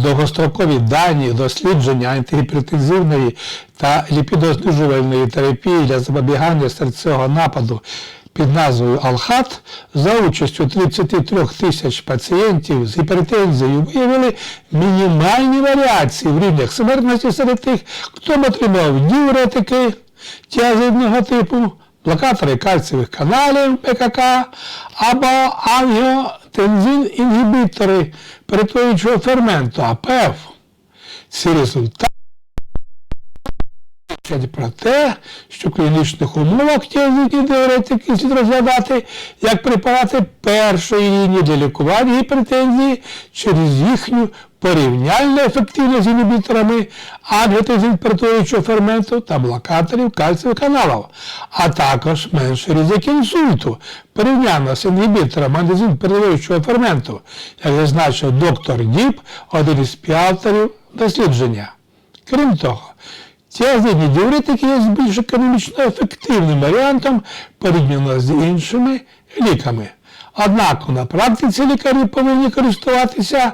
довгострокові дані дослідження антигіпертензивної та ліпідознижувальної терапії для запобігання серцевого нападу під назвою Алхат за участю 33 тисяч пацієнтів з гіпертензією виявили мінімальні варіації в рівнях смертності серед тих, хто отримав діуретики тіазидного типу, блокатори кальцієвих каналів ПКК або ангіотензин-інгібітори перетворюючого ферменту АПФ. Ці результати свідчать про те, що в клінічних умовах тіазидні диуретики слід розглядати як препарати першої лінії для лікування гіпертензії через їхню порівняльну ефективність з інгібіторами ангіотензин-перетворюючого ферменту та блокаторів кальцієвих каналів, а також менший ризик інсульту порівняно з інгібітором ангіотензин-перетворюючого ферменту, як зазначив доктор Діп, один із співавторів дослідження. Крім того, Тіазидні діуретики є більш економічно ефективним варіантом порівняно з іншими ліками. Однак на практиці лікарі повинні користуватися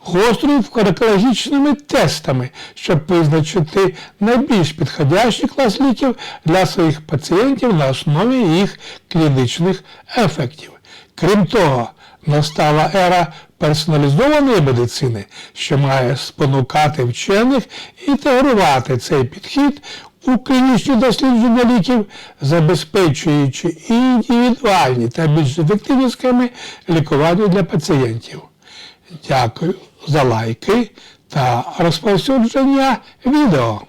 гострою фармакологічними тестами, щоб визначити найбільш підходящий клас ліків для своїх пацієнтів на основі їх клінічних ефектів. Крім того, настала ера персоналізованої медицини, що має спонукати вчених інтегрувати цей підхід у клінічні дослідження ліків, забезпечуючи індивідуальні та більш ефективні схеми лікування для пацієнтів. Дякую за лайки та розповсюдження відео.